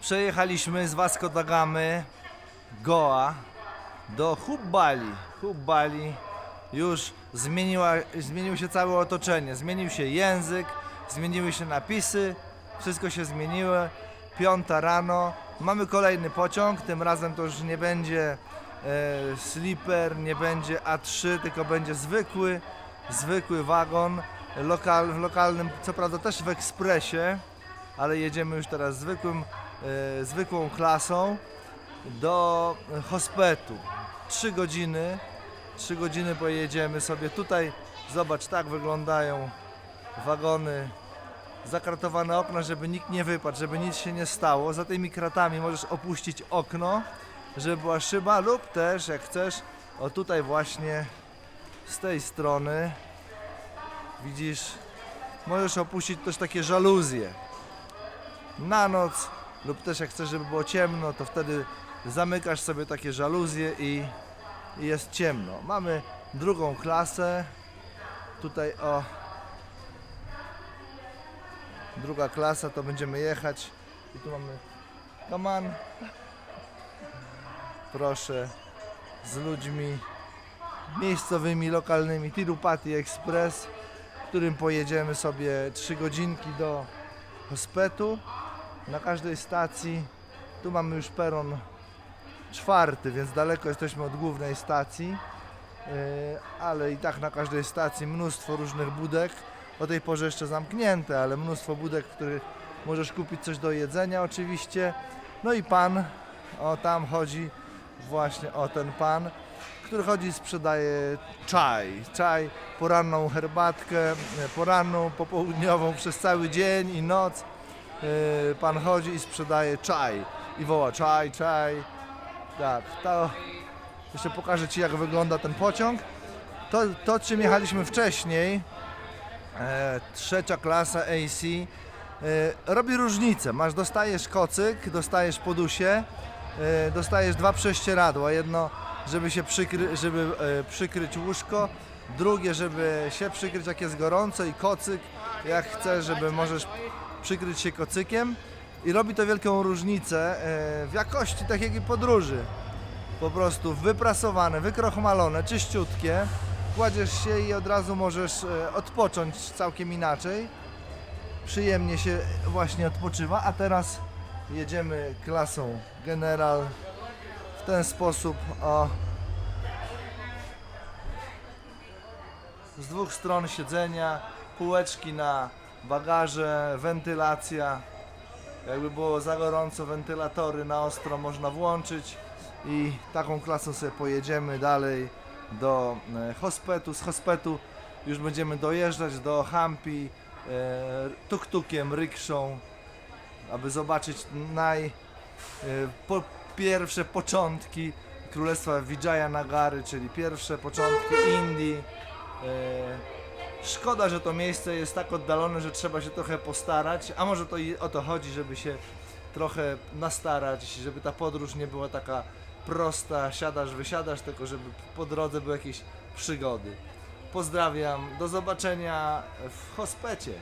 Przejechaliśmy z Vasco da Goa, do Hubbali. Hubbali już zmieniła, zmieniło się całe otoczenie, zmienił się język, zmieniły się napisy, wszystko się zmieniło. Piąta rano, mamy kolejny pociąg, tym razem to już nie będzie e, sleeper, nie będzie A3, tylko będzie zwykły, zwykły wagon lokal, w lokalnym, co prawda też w ekspresie, ale jedziemy już teraz zwykłym, zwykłą klasą do Hospetu. Trzy godziny, trzy godziny pojedziemy sobie tutaj. Zobacz, tak wyglądają wagony. Zakratowane okna, żeby nikt nie wypadł, żeby nic się nie stało. Za tymi kratami możesz opuścić okno, żeby była szyba lub też, jak chcesz, o tutaj właśnie z tej strony widzisz, możesz opuścić też takie żaluzje na noc lub też jak chcesz, żeby było ciemno, to wtedy zamykasz sobie takie żaluzje i, i jest ciemno. Mamy drugą klasę. Tutaj o druga klasa to będziemy jechać i tu mamy kaman. Proszę z ludźmi miejscowymi, lokalnymi Tirupati Express, którym pojedziemy sobie 3 godzinki do Hospetu na każdej stacji. Tu mamy już peron czwarty, więc daleko jesteśmy od głównej stacji. Yy, ale i tak na każdej stacji mnóstwo różnych budek. O tej porze jeszcze zamknięte, ale mnóstwo budek, w których możesz kupić coś do jedzenia oczywiście. No i pan, o tam chodzi, właśnie o ten pan, który chodzi i sprzedaje czaj. Czaj, poranną herbatkę, e, poranną, popołudniową przez cały dzień i noc. Yy, pan chodzi i sprzedaje czaj i woła czaj, czaj. Tak, to jeszcze pokażę Ci jak wygląda ten pociąg. To, to czym jechaliśmy wcześniej, e, trzecia klasa AC, e, robi różnicę. Masz, dostajesz kocyk, dostajesz podusie, e, dostajesz dwa prześcieradła. Jedno, żeby się przykry, żeby e, przykryć łóżko, drugie, żeby się przykryć jak jest gorąco i kocyk, jak chcesz, żeby możesz przykryć się kocykiem i robi to wielką różnicę e, w jakości takiej podróży. Po prostu wyprasowane, wykrochmalone, czyściutkie. Kładziesz się i od razu możesz e, odpocząć całkiem inaczej. Przyjemnie się właśnie odpoczywa, a teraz jedziemy klasą General w ten sposób o z dwóch stron siedzenia, półeczki na bagaże, wentylacja. Jakby było za gorąco, wentylatory na ostro można włączyć i taką klasą sobie pojedziemy dalej do e, Hospetu. Z Hospetu już będziemy dojeżdżać do Hampi e, tuk-tukiem, rykszą, aby zobaczyć naj e, po, pierwsze początki Królestwa Vijaya Nagary, czyli pierwsze początki Indii. Szkoda, że to miejsce jest tak oddalone, że trzeba się trochę postarać, a może to i o to chodzi, żeby się trochę nastarać, żeby ta podróż nie była taka prosta, siadasz, wysiadasz, tylko żeby po drodze były jakieś przygody. Pozdrawiam, do zobaczenia w Hospecie.